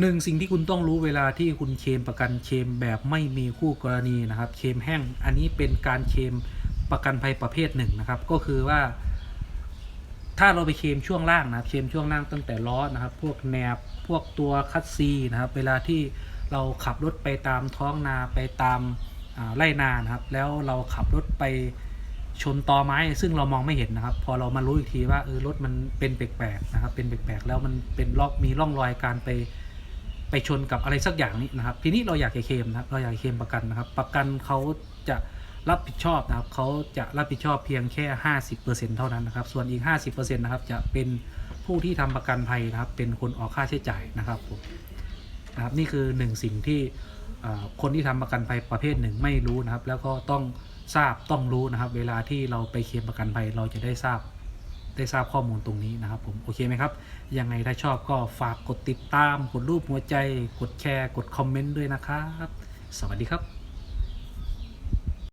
หนึ่งสิ่งที่คุณต้องรู้เวลาที่คุณเคมประกันเคมแบบไม่มีคู่กรณีนะครับเคมแห้ง อันนี้เป็นการเคมประกันภัยประเภทหนึ่งนะครับ ก็คือว่า ถ้าเราไปเคมช่วงล่างนะครับเคมช่วงล่างตั้งแต่ล้อนะครับ พวกแนบพวกตัวคัตซีนะครับ เวลาที่เราขับรถไปตามท้องนาไปตามไร่นานะครับ แล้วเราขับรถไปชนตอไม้ซึ่งเรามองไม่เห็นนะครับ พอเรามารู้อีกทีว่าเออรถมันเป็นแปลกๆนะครับ เป็นแปลกๆแล้วมันเป็นลอกมีร่องรอยการไป ไปชนกับอะไรสักอย่างนี้นะครับ ทีนี้เราอยากเคลมนะครับเราอยากเคลมประกันนะครับ ประกันเขาจะรับผิดชอบนะครับเขาจะรับผิดชอบเพียงแค่ 50%เท่านั้นนะครับ ส่วนอีก 50%นะครับจะเป็นผู้ที่ทำประกันภัยนะครับ เป็นคนออกค่าใช้จ่ายนะครับผมนะครับนี่คือหนึ่งสิ่งที่คนที่ทำประกันภัยประเภทหนึ่งไม่รู้นะครับ แล้วก็ต้องทราบต้องรู้นะครับ เวลาที่เราไปเคลมประกันภัยเราจะได้ทราบ ได้ทราบข้อมูลตรงนี้นะครับผมโอเคไหมครับ ยังไงถ้าชอบก็ฝากกดติดตาม กดรูปหัวใจ กดแชร์ กดคอมเมนต์ด้วยนะครับ สวัสดีครับ